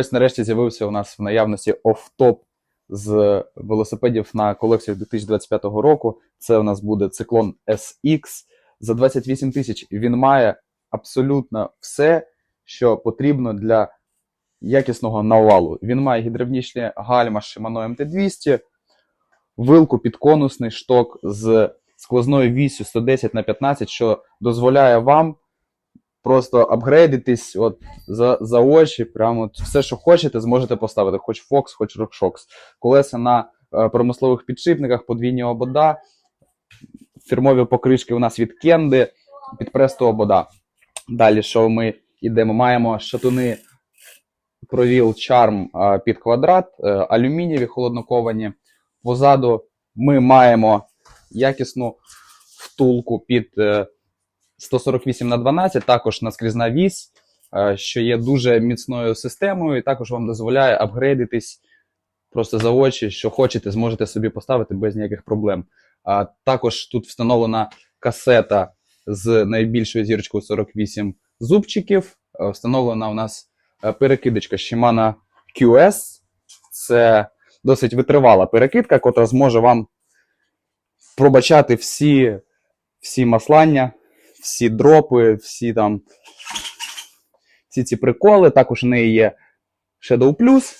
Ось нарешті з'явився у нас в наявності офтоп з велосипедів на колекцію 2025 року. Це у нас буде циклон SX. За 28 тисяч він має абсолютно все, що потрібно для якісного навалу. Він має гідравлічні гальма Shimano MT200, вилку підконусний шток з сквозною вісю 110 на 15, що дозволяє вам просто апгрейдитись от, за, за очі. Прямо от все, що хочете, зможете поставити. Хоч Fox, хоч RockShox. Колеса на е, промислових підшипниках, подвійні обода, фірмові покришки у нас від Кенди, під престу обода. Далі, що ми йдемо? Маємо шатуни провіл Charm е, під квадрат, е, алюмінієві холодноковані. Позаду ми маємо якісну втулку під е, 148 на 12, також наскрізна вісь, е, що є дуже міцною системою, і також вам дозволяє апгрейдитись просто за очі, що хочете, зможете собі поставити без ніяких проблем. А також тут встановлена касета з найбільшою зірочкою 48 зубчиків. Е, Встановлена у нас е, перекидочка Shimano QS. Це досить витривала перекидка, котра зможе вам пробачати всі, всі маслання, всі дропи, всі там всі ці приколи. Також у неї є Shadow Plus,